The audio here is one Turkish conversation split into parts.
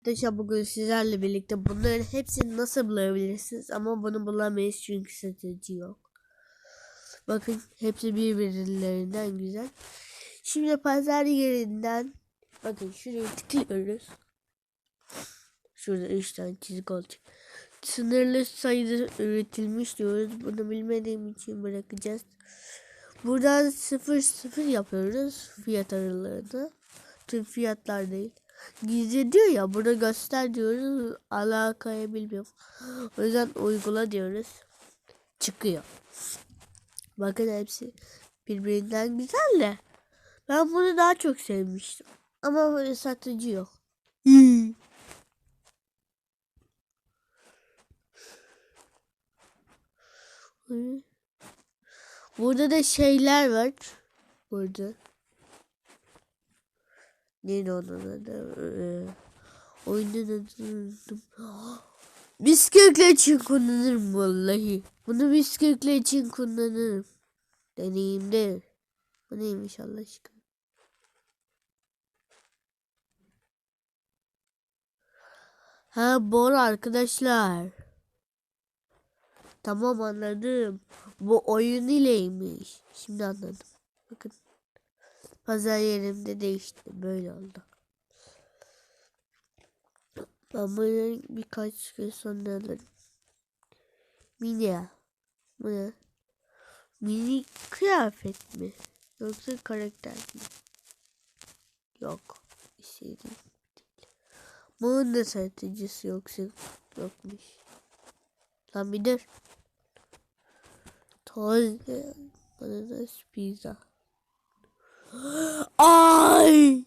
Arkadaşlar bugün sizlerle birlikte bunların hepsini nasıl bulabilirsiniz ama bunu bulamayız çünkü satıcı yok. Bakın hepsi birbirlerinden güzel. Şimdi pazar yerinden bakın şuraya tıklıyoruz. Şurada 3 tane çizik olacak. Sınırlı sayıda üretilmiş diyoruz. Bunu bilmediğim için bırakacağız. Buradan 0 0 yapıyoruz fiyat aralığını. Tüm fiyatlar değil. Gizli diyor ya burada göster diyoruz. Alakayı bilmiyorum. O yüzden uygula diyoruz. Çıkıyor. Bakın hepsi birbirinden güzel de. Ben bunu daha çok sevmiştim. Ama böyle satıcı yok. Burada da şeyler var. Burada. Neydi onun adı? Ee, oyunun adını. Bisküvitle için kullanırım vallahi. Bunu bisküvitle için kullanırım. Deneyimde. Bu neymiş Allah aşkına? Ha bor arkadaşlar. Tamam anladım. Bu oyun ileymiş. Şimdi anladım. Bakın. Pazar yerimde değişti. Böyle oldu. Ben bunu birkaç gün sonra alırım. Mini. Bu ne? Mini kıyafet mi? Yoksa karakter mi? Yok. İstediğim değil. Bunun da satıcısı yoksa yokmuş. Lan bir dur. Toz. Bana da pizza. Ay!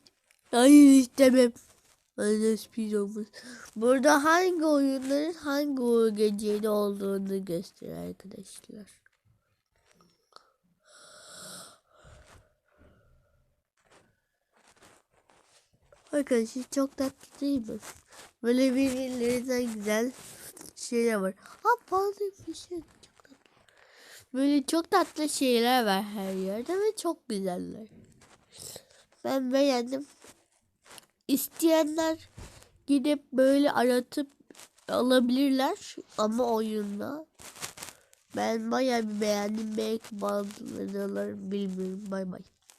Hayır istemem. Bana speed olmaz. Burada hangi oyunların hangi oyun olduğunu gösteriyor arkadaşlar. Arkadaşlar çok tatlı değil mi? Böyle birbirlerinden güzel şeyler var. Ha bazı bir şey çok tatlı. Böyle çok tatlı şeyler var her yerde ve çok güzeller. Ben beğendim. İsteyenler gidip böyle aratıp alabilirler ama oyunda. Ben bayağı bir beğendim. Belki bazılarını alırım bilmiyorum. Bay bay.